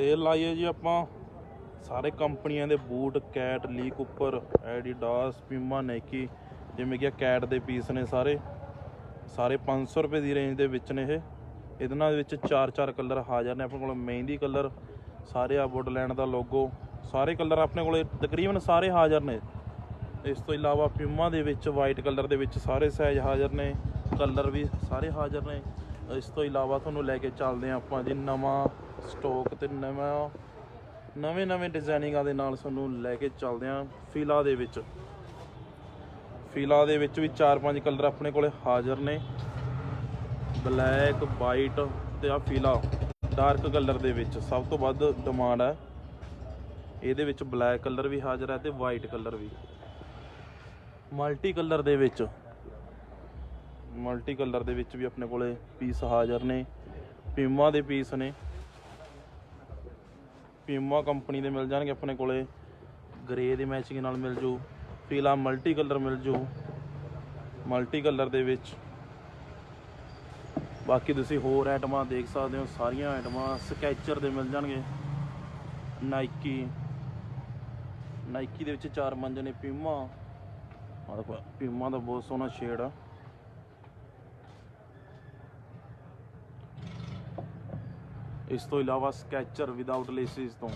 Sale ਲਾਈ ਹੈ ਜੀ ਆਪਾਂ। ਸਾਰੇ ਕੰਪਨੀਆਂ ਦੇ boot, CAT, Lee Cooper, Adidas, Puma Nike ਜਿਵੇਂ ਕਿ ਕੈਟ ਦੇ ਪੀਸ ਨੇ ਸਾਰੇ। ਸਾਰੇ 500 ਰੁਪਏ ਦੀ ਰੇਂਜ ਦੇ ਵਿੱਚ ਨੇ ਇਹ। ਇਹਦੇ ਨਾਲ ਵਿੱਚ ਚਾਰ ਚਾਰ ਕਲਰ ਹਾਜ਼ਰ ਨੇ ਆਪਣੇ ਕੋਲ। ਮਹਿੰਦੀ ਕਲਰ, ਸਾਰੇ ਆ ਵੁੱਡਲੈਂਡ ਦਾ ਲੋਗੋ, ਸਾਰੇ ਕਲਰ ਆਪਣੇ ਕੋਲ ਤਕਰੀਬਨ ਸਾਰੇ ਹਾਜ਼ਰ ਨੇ। ਇਸ ਤੋਂ ਇਲਾਵਾ ਪਿਊਮਾ ਦੇ ਵਿੱਚ, ਵਾਈਟ ਕਲਰ ਦੇ ਵਿੱਚ ਸਾਰੇ ਸਾਈਜ਼ ਹਾਜ਼ਰ ਨੇ। ਕਲਰ ਵੀ ਸਾਰੇ ਹਾਜ਼ਰ ਨੇ। ਇਸ ਤੋਂ ਇਲਾਵਾ ਤੁਹਾਨੂੰ ਲੈ ਕੇ ਚੱਲਦੇ ਹਾਂ ਆਪਾਂ ਜੀ ਨਵਾਂ ਸਟਾਕ ਤੇ ਨਵਾਂ, ਨਵੇਂ ਨਵੇਂ ਡਿਜ਼ਾਈਨਿੰਗਾਂ ਦੇ ਨਾਲ ਤੁਹਾਨੂੰ ਲੈ ਕੇ ਚੱਲਦੇ ਹਾਂ ਫੀਲਾ ਦੇ ਵਿੱਚ। ਫੀਲਾ ਦੇ ਵਿੱਚ ਵੀ 4-5 ਕਲਰ ਆਪਣੇ ਕੋਲੇ ਹਾਜ਼ਰ ਨੇ। ਬਲੈਕ, ਵਾਈਟ ਤੇ ਆ ਫੀਲਾ, ਡਾਰਕ ਕਲਰ ਦੇ ਵਿੱਚ। ਸਭ ਤੋਂ ਵੱਧ ਡਿਮਾਂਡ ਹੈ। ਇਹਦੇ ਵਿੱਚ ਬਲੈਕ ਕਲਰ ਵੀ ਹਾਜ਼ਰ ਹੈ ਤੇ ਵਾਈਟ ਕਲਰ ਵੀ। ਮਲਟੀ ਕਲਰ ਦੇ ਵਿੱਚ ਮਲਟੀ ਕਲਰ ਦੇ ਵਿੱਚ ਵੀ ਆਪਣੇ ਕੋਲੇ ਪੀਸ ਹਾਜ਼ਰ ਨੇ। ਪੀਮਾ ਦੇ ਪੀਸ ਨੇ। ਪੀਮਾ ਕੰਪਨੀ ਦੇ ਮਿਲ ਜਾਣਗੇ ਆਪਣੇ ਕੋਲੇ। ਗ੍ਰੇ ਦੇ ਮੈਚਿੰਗ ਨਾਲ ਮਿਲ ਜੂ। ਪੀਲਾ ਮਲਟੀ ਕਲਰ ਮਿਲ ਜੂ। ਮਲਟੀ ਕਲਰ ਦੇ ਵਿੱਚ। ਬਾਕੀ ਤੁਸੀਂ ਹੋਰ ਆਈਟਮਾਂ ਦੇਖ ਸਕਦੇ ਹੋ। ਸਾਰੀਆਂ ਆਈਟਮਾਂ ਸਕੈਚਰ ਦੇ ਮਿਲ ਜਾਣਗੇ। ਨਾਈਕੀ। ਨਾਈਕੀ ਦੇ ਵਿੱਚ ਚਾਰ ਮੰਜ ਨੇ ਪੀਮਾ। ਆਹ ਦੇਖੋ, ਪੀਮਾ ਦਾ ਬਹੁਤ ਸੋਹਣਾ ਸ਼ੇਡ ਆ। ਇਸ ਤੋਂ ਇਲਾਵਾ ਸਕੈਚਰ ਵਿਦਆਊਟ ਲੇਸਿਸ ਤੋਂ।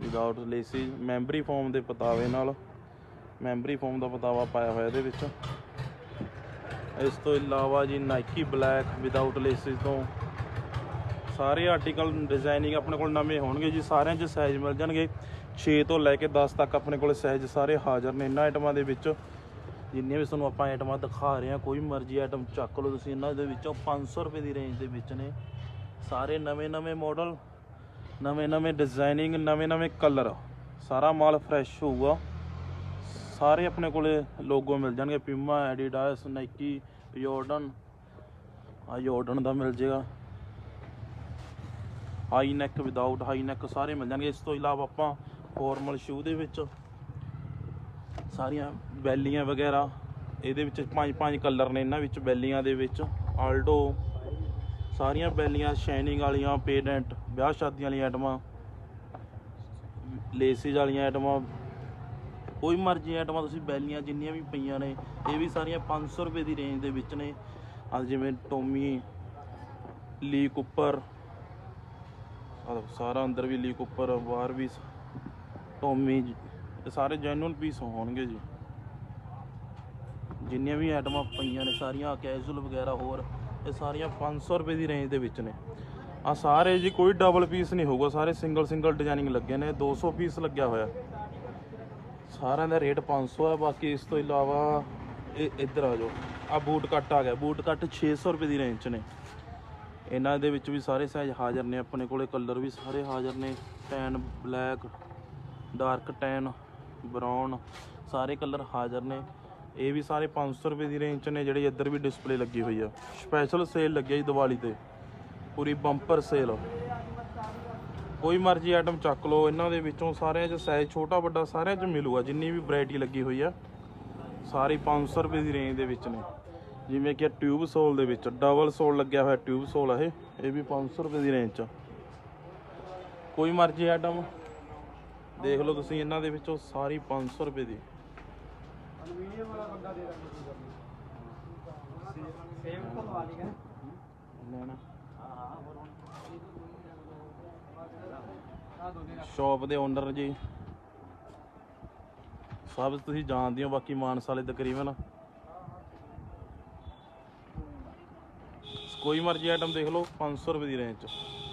ਵਿਦਆਊਟ ਲੇਸਿਸ ਮੈਂਬਰੀ ਫੋਮ ਦੇ ਪਤਾਵੇ ਨਾਲ ਮੈਂਬਰੀ ਫੋਮ ਦਾ ਪਤਾਵਾ ਪਾਇਆ ਹੋਇਆ ਇਹਦੇ ਵਿੱਚ। ਇਸ ਤੋਂ ਇਲਾਵਾ ਜੀ ਨਾਈਕੀ ਬਲੈਕ ਵਿਦਆਊਟ ਲੇਸਿਸ ਤੋਂ। ਸਾਰੇ ਆਰਟੀਕਲ ਡਿਜ਼ਾਈਨਿੰਗ ਆਪਣੇ ਕੋਲ ਨਵੇਂ ਹੋਣਗੇ ਜੀ, ਸਾਰਿਆਂ 'ਚ ਸਾਈਜ਼ ਮਿਲ ਜਾਣਗੇ। 6 ਤੋਂ ਲੈ ਕੇ 10 ਤੱਕ ਆਪਣੇ ਕੋਲ ਸਾਈਜ਼ ਸਾਰੇ ਹਾਜ਼ਰ ਨੇ ਇਹਨਾਂ ਆਈਟਮਾਂ ਦੇ ਵਿੱਚ। ਜਿੰਨੀਆਂ ਵੀ ਤੁਹਾਨੂੰ ਆਪਾਂ ਆਈਟਮਾਂ ਦਿਖਾ ਰਹੇ ਹਾਂ, ਕੋਈ ਮਰਜ਼ੀ ਆਈਟਮ ਚੱਕ ਲਓ ਤੁਸੀਂ, ਇਹਨਾਂ ਦੇ ਵਿੱਚੋਂ 500 ਰੁਪਏ ਦੀ ਰੇਂਜ ਦੇ ਵਿੱਚ ਨੇ। ਸਾਰੇ ਨਵੇਂ ਨਵੇਂ ਮਾਡਲ ਨਵੇਂ ਨਵੇਂ ਡਿਜ਼ਾਈਨਿੰਗ ਨਵੇਂ ਨਵੇਂ ਕਲਰ ਸਾਰਾ ਮਾਲ ਫਰੈਸ਼ ਹੋਊਗਾ। ਸਾਰੇ ਆਪਣੇ ਕੋਲੇ ਲੋਗੋ ਮਿਲ ਜਾਣਗੇ। ਪੀਮਾ ਐਡੀਡਾਸ ਨਾਈਕੀ ਯੋਰਡਨ ਆ ਯੋਰਡਨ ਦਾ ਮਿਲ ਜੇਗਾ high neck without high neck ਸਾਰੇ ਮਿਲ ਜਾਣਗੇ। ਇਸ ਤੋਂ ਇਲਾਵਾ ਆਪਾਂ ਫਾਰਮਲ ਸ਼ੂ ਦੇ ਵਿੱਚ ਸਾਰੀਆਂ ਬੈਲੀਆਂ ਵਗੈਰਾ, ਇਹਦੇ ਵਿੱਚ ਪੰਜ ਪੰਜ ਕਲਰ ਨੇ ਇਹਨਾਂ ਵਿੱਚ, ਬੈਲੀਆਂ ਦੇ ਵਿੱਚ ਆਲਡੋ ਸਾਰੀਆਂ ਬੈਲੀਆਂ ਸ਼ਾਈਨਿੰਗ ਵਾਲੀਆਂ ਪੇਡੈਂਟ ਵਿਆਹ ਸ਼ਾਦੀਆਂ ਵਾਲੀਆਂ ਆਈਟਮਾਂ ਲੇਸਿਸ ਵਾਲੀਆਂ ਆਈਟਮਾਂ ਕੋਈ ਮਰਜ਼ੀ ਆਈਟਮਾਂ ਤੁਸੀਂ ਬੈਲੀਆਂ ਜਿੰਨੀਆਂ ਵੀ ਪਈਆਂ ਨੇ, ਇਹ ਵੀ ਸਾਰੀਆਂ 500 ਰੁਪਏ ਦੀ ਰੇਂਜ ਦੇ ਵਿੱਚ ਨੇ। ਅੱਜ ਜਿਵੇਂ ਟੋਮੀ, ਲੀਕ ਉੱਪਰ ਸਾਰਾ ਅੰਦਰ ਵੀ ਲੀਕ ਉੱਪਰ, ਬਾਹਰ ਵੀ ਟੋਮੀ ਇਹ ਸਾਰੇ ਜੈਨੂਅਲ ਪੀਸ ਹੋਣਗੇ ਜੀ। ਜਿੰਨੀਆਂ ਵੀ ਆਈਟਮਾਂ ਪਈਆਂ ਨੇ, ਸਾਰੀਆਂ ਕੈਜੂਅਲ ਵਗੈਰਾ ਹੋਰ ਇਹ ਸਾਰੀਆਂ 500 ਰੁਪਏ ਦੀ ਰੇਂਜ ਦੇ ਵਿੱਚ ਨੇ। ਆ ਸਾਰੇ ਜੀ ਕੋਈ ਡਬਲ ਪੀਸ ਨਹੀਂ ਹੋਊਗਾ, ਸਾਰੇ ਸਿੰਗਲ ਸਿੰਗਲ ਡਿਜ਼ਾਈਨਿੰਗ ਲੱਗੇ ਨੇ 200 ਪੀਸ ਲੱਗਿਆ ਹੋਇਆ। ਸਾਰਿਆਂ ਦਾ ਰੇਟ 500 ਹੈ ਬਾਕੀ ਇਸ ਤੋਂ ਇਲਾਵਾ ਇਹ ਇੱਧਰ ਆ ਜਾਓ। ਆ ਬੂਟ ਕੱਟ ਆ ਗਿਆ ਬੂਟ ਕੱਟ 600 ਰੁਪਏ ਦੀ ਰੇਂਜ 'ਚ ਨੇ। ਇਹਨਾਂ ਦੇ ਵਿੱਚ ਵੀ ਸਾਰੇ ਸਾਈਜ਼ ਹਾਜ਼ਰ ਨੇ, ਆਪਣੇ ਕੋਲੇ ਕਲਰ ਵੀ ਸਾਰੇ ਹਾਜ਼ਰ ਨੇ। Tan black dark tan brown ਸਾਰੇ ਕਲਰ ਹਾਜ਼ਰ ਨੇ। ਇਹ ਵੀ ਸਾਰੇ 500 ਰੁਪਏ ਦੀ ਰੇਂਜ 'ਚ ਨੇ ਜਿਹੜੇ ਇੱਧਰ ਵੀ ਡਿਸਪਲੇ ਲੱਗੀ ਹੋਈ ਆ। ਸਪੈਸ਼ਲ ਸੇਲ ਲੱਗਿਆ ਜੀ ਦੀਵਾਲੀ ਤੇ। ਪੂਰੀ ਬੰਪਰ ਸੇਲ ਕੋਈ ਮਰਜ਼ੀ ਆਈਟਮ ਚੱਕ ਲਓ, ਇਹਨਾਂ ਦੇ ਵਿੱਚੋਂ ਸਾਰਿਆਂ 'ਚ ਸਾਈਜ਼ ਛੋਟਾ ਵੱਡਾ ਸਾਰਿਆਂ 'ਚ ਮਿਲੂਗਾ, ਜਿੰਨੀ ਵੀ ਵੈਰਾਈਟੀ ਲੱਗੀ ਹੋਈ ਆ। ਸਾਰੀ 500 ਰੁਪਏ ਦੀ ਰੇਂਜ ਦੇ ਵਿੱਚ ਨੇ। ਜਿਵੇਂ ਕਿ ਟਿਊਬ ਸੋਲ ਦੇ ਵਿੱਚ ਡਬਲ ਸੋਲ ਲੱਗਿਆ ਹੋਇਆ ਟਿਊਬ ਸੋਲ ਆ ਇਹ। ਇਹ ਵੀ 500 ਰੁਪਏ ਦੀ ਰੇਂਜ 'ਚ ਕੋਈ ਮਰਜ਼ੀ ਆਈਟਮ ਦੇਖ ਲਓ ਤੁਸੀਂ ਇਹਨਾਂ ਦੇ ਵਿੱਚੋਂ ਸਾਰੀ 500 ਰੁਪਏ ਦੀ। ਅਲੂਮੀਨੀਅਮ ਵਾਲਾ ਬੰਦਾ ਦੇ ਦਾਂਗੇ ਸ਼ਾਪ ਦੇ ਓਨਰ ਜੀ। ਸਭ ਤੁਸੀਂ ਜਾਣਦੇ ਹੋ ਬਾਕੀ ਮਾਨਸਾ ਵਾਲੇ ਤਕਰੀਬਨ। ਕੋਈ ਮਰਜ਼ੀ ਆਈਟਮ ਦੇਖ ਲਓ 500 ਰੁਪਏ ਦੀ ਰੇਂਜ 'ਚ।